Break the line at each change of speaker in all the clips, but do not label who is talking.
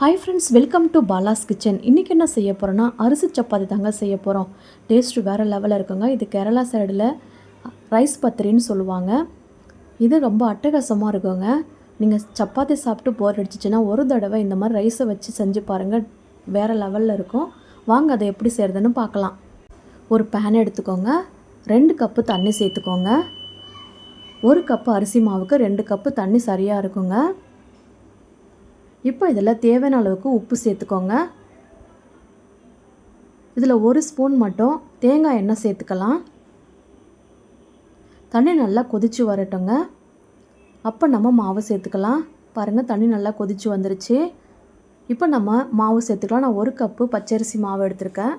Hi friends welcome to Bala's kitchen இன்றைக்கி என்ன செய்ய போகிறோன்னா அரிசி சப்பாத்தி தாங்க செய்ய போகிறோம் டேஸ்ட்டு வேறு லெவலில் இருக்குங்க. இது கேரளா சைடில் ரைஸ் பத்திரின்னு சொல்லுவாங்க. இது ரொம்ப அட்டகாசமாக இருக்குங்க. நீங்கள் சப்பாத்தி சாப்பிட்டு போர் அடிச்சிச்சின்னா ஒரு தடவை இந்த மாதிரி ரைஸை வச்சு செஞ்சு பாருங்கள் வேறு லெவலில் இருக்கும். வாங்க அதை எப்படி செய்கிறதுன்னு பார்க்கலாம். ஒரு பேன் எடுத்துக்கோங்க. ரெண்டு கப்பு தண்ணி சேர்த்துக்கோங்க. ஒரு கப்பு அரிசி மாவுக்கு ரெண்டு கப்பு தண்ணி சரியாக இருக்குங்க. இப்போ இதில் தேவையான அளவுக்கு உப்பு சேர்த்துக்கோங்க. இதில் ஒரு ஸ்பூன் மட்டும் தேங்காய் எண்ணெய் சேர்த்துக்கலாம். தண்ணி நல்லா கொதித்து வரட்டுங்க. அப்போ நம்ம மாவு சேர்த்துக்கலாம். பாருங்கள் தண்ணி நல்லா கொதித்து வந்துருச்சு. இப்போ நம்ம மாவு சேர்த்துக்கலாம். நான் ஒரு கப்பு பச்சரிசி மாவு எடுத்திருக்கேன்.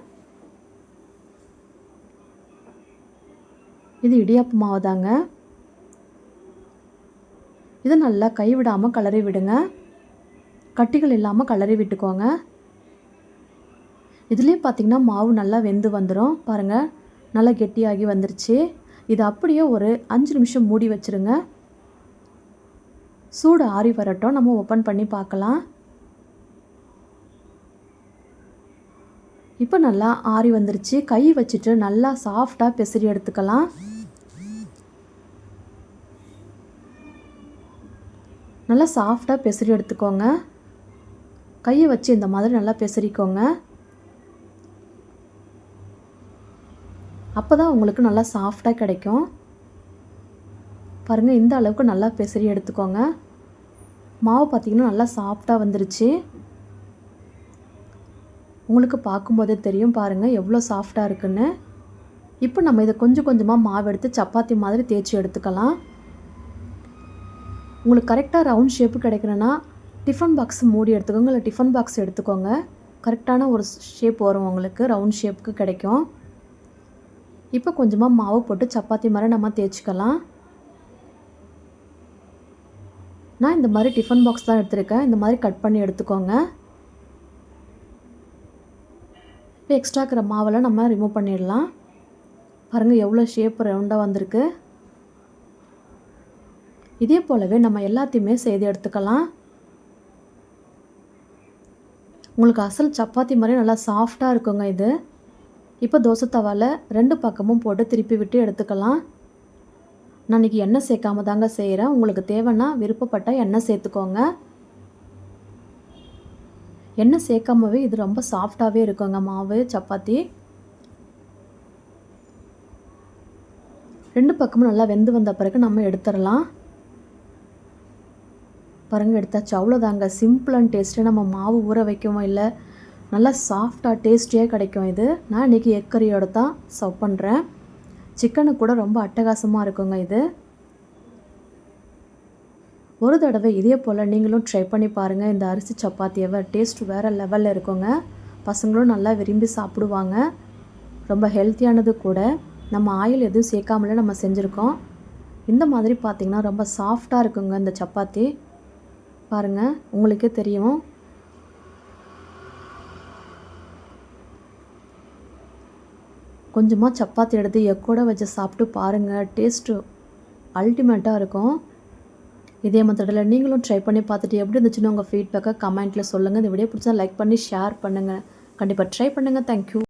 இது இடியாப்பு மாவு தாங்க இது நல்லா கைவிடாமல் கலரி விடுங்க. கட்டிகள் இல்லாமல் கலரி விட்டுக்கோங்க. இதுலேயே பார்த்திங்கன்னா மாவு நல்லா வெந்து வந்துடும் பாருங்கள் நல்லா கெட்டியாகி வந்துருச்சு. இது அப்படியே ஒரு அஞ்சு நிமிஷம் மூடி வச்சுருங்க. சூடு ஆறி வரட்டும். நம்ம ஓப்பன் பண்ணி பார்க்கலாம். இப்போ நல்லா ஆறி வந்துருச்சு. கை வச்சுட்டு நல்லா சாஃப்டாக பெசரி எடுத்துக்கலாம். நல்லா சாஃப்டாக பெசரி எடுத்துக்கோங்க. கையை வச்சு இந்த மாதிரி நல்லா பெசரிக்கோங்க. அப்போ தான் உங்களுக்கு நல்லா சாஃப்டாக கிடைக்கும். பாருங்கள் இந்த அளவுக்கு நல்லா பெசரி எடுத்துக்கோங்க. மாவு பார்த்திங்கன்னா நல்லா சாஃப்டாக வந்துருச்சு. உங்களுக்கு பார்க்கும்போதே தெரியும் பாருங்கள் எவ்வளோ சாஃப்டாக இருக்குன்னு. இப்போ நம்ம இதை கொஞ்சம் கொஞ்சமாக மாவு எடுத்து சப்பாத்தி மாதிரி தேய்ச்சி எடுத்துக்கலாம். உங்களுக்கு கரெக்டாக ரவுண்ட் ஷேப்பு கிடைக்கணுன்னா டிஃபன் பாக்ஸ் மூடி எடுத்துக்கோங்க இல்லை டிஃபன் பாக்ஸ் எடுத்துக்கோங்க. கரெக்டான ஒரு ஷேப் வரும் உங்களுக்கு ரவுண்ட் ஷேப்புக்கு கிடைக்கும். இப்போ கொஞ்சமாக மாவு போட்டு சப்பாத்தி மாதிரி நம்ம தேய்ச்சிக்கலாம். நான் இந்த மாதிரி டிஃபன் பாக்ஸ் தான் எடுத்திருக்கேன். இந்த மாதிரி கட் பண்ணி எடுத்துக்கோங்க. இப்போ எக்ஸ்ட்ரா இருக்கிற மாவெல்லாம் நம்ம ரிமூவ் பண்ணிடலாம். பாருங்கள் எவ்வளோ ஷேப் ரவுண்டாக வந்திருக்கு. இதே போலவே நம்ம எல்லாத்தையுமே செய்து எடுத்துக்கலாம். உங்களுக்கு அசல் சப்பாத்தி மாதிரி நல்லா சாஃப்டாக இருக்குங்க இது. இப்போ தோசை தவாவில் ரெண்டு பக்கமும் போட்டு திருப்பி விட்டு எடுத்துக்கலாம். நான் இன்றைக்கி எண்ணெய் சேர்க்காம தாங்க செய்கிறேன் உங்களுக்கு தேவைன்னா விருப்பப்பட்ட எண்ணெய் சேர்த்துக்கோங்க. எண்ணெய் சேர்க்காமவே இது ரொம்ப சாஃப்டாகவே இருக்குங்க மாவு சப்பாத்தி. ரெண்டு பக்கமும் நல்லா வெந்து வந்த பிறகு நம்ம எடுத்துடலாம். பாருங்கள் எடுத்தாச்சு. அவ்வளோதாங்க சிம்பிள் அண்ட் டேஸ்ட்டு நம்ம மாவு ஊற வைக்கவும் இல்லை நல்லா சாஃப்டாக டேஸ்டியாக கிடைக்கும் இது. நான் இன்றைக்கி எக்கரியோடு தான் சர்வ் பண்ணுறேன் சிக்கனு கூட ரொம்ப அட்டகாசமாக இருக்குங்க இது. ஒரு தடவை இதே போல் நீங்களும் ட்ரை பண்ணி பாருங்கள் இந்த அரிசி சப்பாத்தியவை டேஸ்ட் வேறு லெவலில் இருக்குங்க. பசங்களும் நல்லா விரும்பி சாப்பிடுவாங்க. ரொம்ப ஹெல்த்தியானது கூட. நம்ம ஆயில் எதுவும் சேர்க்காமலே நம்ம செஞ்சுருக்கோம். இந்த மாதிரி பார்த்திங்கன்னா ரொம்ப சாஃப்டாக இருக்குங்க இந்த சப்பாத்தி. பாருங்கள் உங்களுக்கே தெரியும். கொஞ்சமாக சப்பாத்தி எடுத்து எக்கோட வச்சு சாப்பிட்டு பாருங்கள் டேஸ்ட்டு அல்டிமேட்டாக இருக்கும். இதே மெத்தடில் நீங்களும் ட்ரை பண்ணி பார்த்துட்டு எப்படி இருந்துச்சுன்னு உங்கள் ஃபீட்பேக்கை கமெண்ட்டில் சொல்லுங்கள் இந்த வீடியோ பிடிச்சா லைக் பண்ணி ஷேர் பண்ணுங்கள் கண்டிப்பாக ட்ரை பண்ணுங்கள் தேங்க்யூ